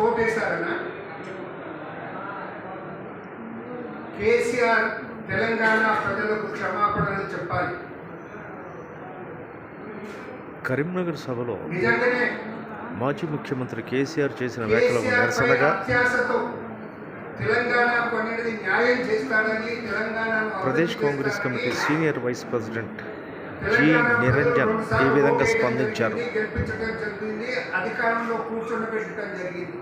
ఓటేశారనా కేసీఆర్ తెలంగాణ ప్రజలకు క్షమాపణలు చెప్పాలి. కరీంనగర్ సభలో మాజీ ముఖ్యమంత్రి కేసీఆర్ చేసిన వ్యాఖ్యలకు నిరసనగా Pradesh Congress committee senior vice president G Niranjan ఈ విధంగా స్పందించారు. అధికారంలో కూర్చోబెట్టడం జరిగింది.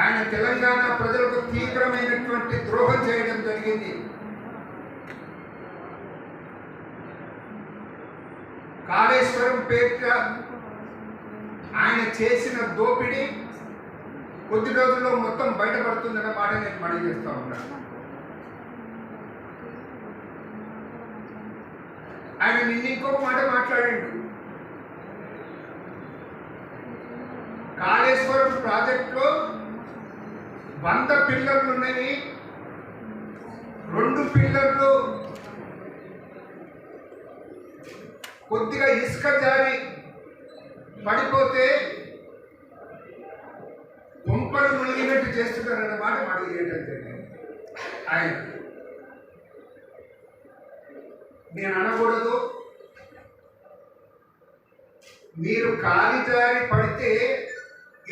ఆయన తెలంగాణ ప్రజలకు తీవ్రమైనటువంటి ద్రోహం చేయడం జరిగింది. కాళేశ్వరం పేరిట ఆయన చేసిన దోపిడీ కొద్ది రోజుల్లో మొత్తం బయటపడుతుందన్న మాట నేను మనవి చేస్తా ఉన్నాను ఆయన నిన్న ఇంకొక మాట మాట్లాడండి. కాళేశ్వరం ప్రాజెక్టులో వంద పిల్లర్లు ఉన్నాయి. రెండు పిల్లర్లు కొద్దిగా ఇసుక జారి పడిపోతే దుంపలు మునిగినట్టు చేస్తున్నారన్న మాట మనకి జరిగింది ఆయన నేను అనకూడదు మీరు కాలి జారి పడితే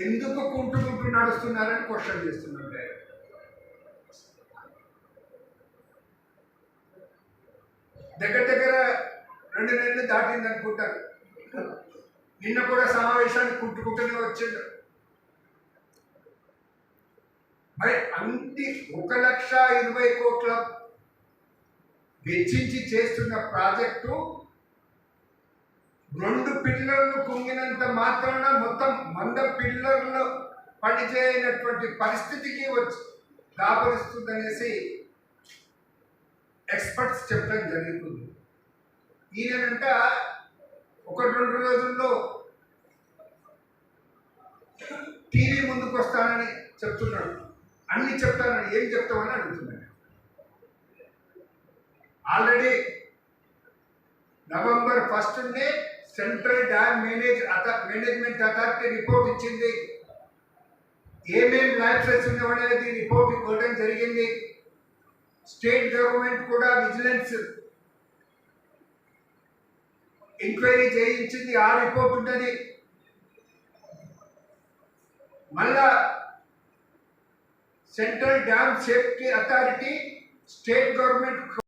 ఎందుకు కుంటుకుంటూ నడుస్తున్నారని క్వశ్చన్ చేస్తున్నారు డైరెక్ట్ దగ్గర దగ్గర రెండు నెలలు దాటింది అనుకుంటారు నిన్న కూడా సమావేశానికి కుట్టుకుంటూనే వచ్చిండు. మరి అన్ని ఒక లక్ష ఇరవై కోట్ల వెచ్చించి చేస్తున్న ప్రాజెక్టు రెండు పిల్లర్లు కుంగినంత మాత్రాన మొత్తం వంద పిల్లర్లు పనిచేయనటువంటి పరిస్థితికి వచ్చి దాపరిస్తుందనేసి ఎక్స్పర్ట్స్ చెప్పడం జరుగుతుంది. ఈయనంట ఒకటి రెండు రోజుల్లో టీవీ ముందుకు వస్తానని చెప్తున్నాడు. అన్ని చెప్తానని ఏం చెప్తామని అడుగుతున్నాడు. Already November first central dam manage management authority report ఇచ్చింది. ఏమేమి ల్యాబ్సెస్ ఉన్నామనేది రిపోర్ట్ ఇవ్వడం జరిగింది. స్టేట్ గవర్నమెంట్ కూడా విజిలెన్స్ ఎంక్వైరీ చేయించింది. ఆ రిపోర్ట్ ఉన్నది. మళ్ళా central dam safety authority state government